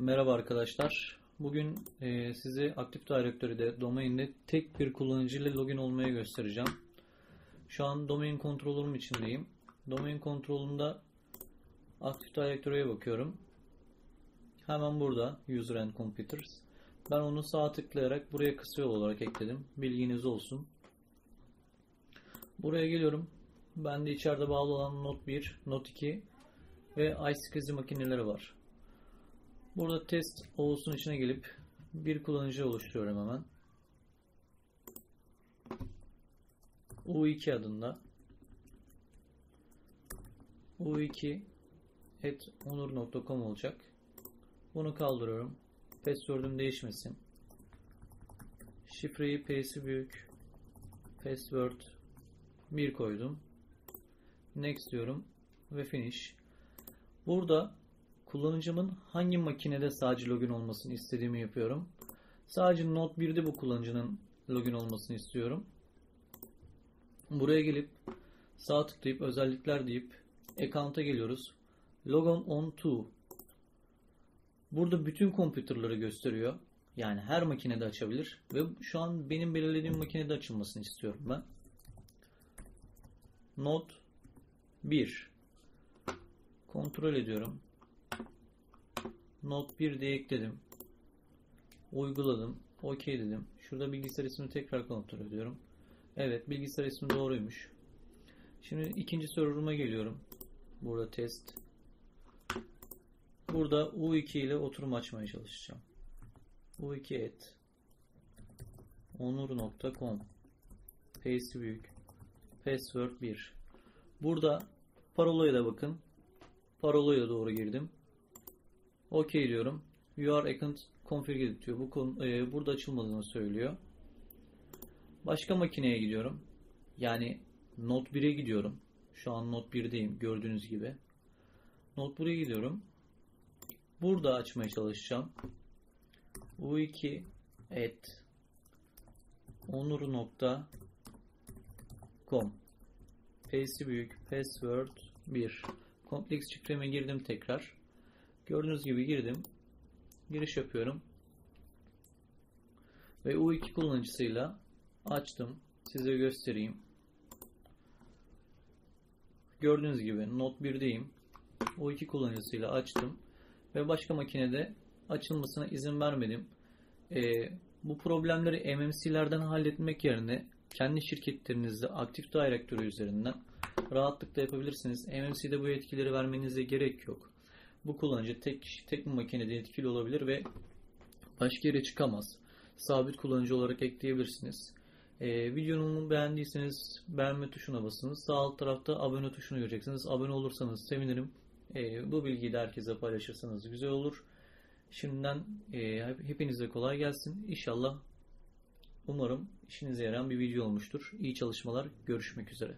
Merhaba arkadaşlar. Bugün e, size Active Directory'de domainde tek bir kullanıcı ile login olmayı göstereceğim. Şu an domain kontrolüm içindeyim. Domain kontrolünde Active Directory'ye bakıyorum. Hemen burada User and Computers. Ben onu sağ tıklayarak buraya kısa yol olarak ekledim. Bilginiz olsun. Buraya geliyorum. Bende içeride bağlı olan Note 1, Note 2 ve iSCSI makineleri var. Burada test olsun içine gelip bir kullanıcı oluşturuyorum hemen. U2 adında U2 et onur.com olacak. Bunu kaldırıyorum. Password'um değişmesin. Şifreyi P'si büyük password 1 koydum. Next diyorum ve finish. Burada kullanıcımın hangi makinede sadece login olmasını istediğimi yapıyorum. Sadece Note 1'de bu kullanıcının login olmasını istiyorum. Buraya gelip sağ tıklayıp özellikler deyip account'a geliyoruz. Logon on to. Burada bütün computer'ları gösteriyor. Yani her makinede açabilir ve şu an benim belirlediğim makinede açılmasını istiyorum ben. Note 1 kontrol ediyorum. Note 1 diye ekledim. Uyguladım. OK dedim. Şurada bilgisayar ismini tekrar kontrol ediyorum. Evet bilgisayar ismi doğruymuş. Şimdi ikinci server'ıma geliyorum. Burada test. Burada U2 ile oturum açmaya çalışacağım. U2 et onur.com Pace'i büyük. Password 1. Burada parolaya da bakın. Parolaya doğru girdim. OK diyorum. Your account configured diyor. Bu konu, e, burada açılmadığını söylüyor. Başka makineye gidiyorum. Yani Note 1'e gidiyorum. Şu an Note 1'deyim gördüğünüz gibi. Note 1'e gidiyorum. Burada açmaya çalışacağım. U2 et onur.com P'si büyük. Password 1. Kompleks şifreme girdim tekrar. Gördüğünüz gibi girdim. Giriş yapıyorum. Ve U2 kullanıcısıyla açtım. Size göstereyim. Gördüğünüz gibi Note 1'deyim. U2 kullanıcısıyla açtım. Ve başka makinede açılmasına izin vermedim. Ee, bu problemleri MMC'lerden halletmek yerine kendi şirketlerinizde Active Directory üzerinden rahatlıkla yapabilirsiniz. MMC'de bu etkileri vermenize gerek yok. Bu kullanıcı tek kişi, tek bir makinede etkili olabilir ve başka yere çıkamaz. Sabit kullanıcı olarak ekleyebilirsiniz. Ee, videomu beğendiyseniz beğenme tuşuna basınız. Sağ alt tarafta abone tuşunu göreceksiniz. Abone olursanız sevinirim. Ee, bu bilgiyi de herkese paylaşırsanız güzel olur. Şimdiden e, hepinize kolay gelsin. İnşallah umarım işinize yarayan bir video olmuştur. İyi çalışmalar. Görüşmek üzere.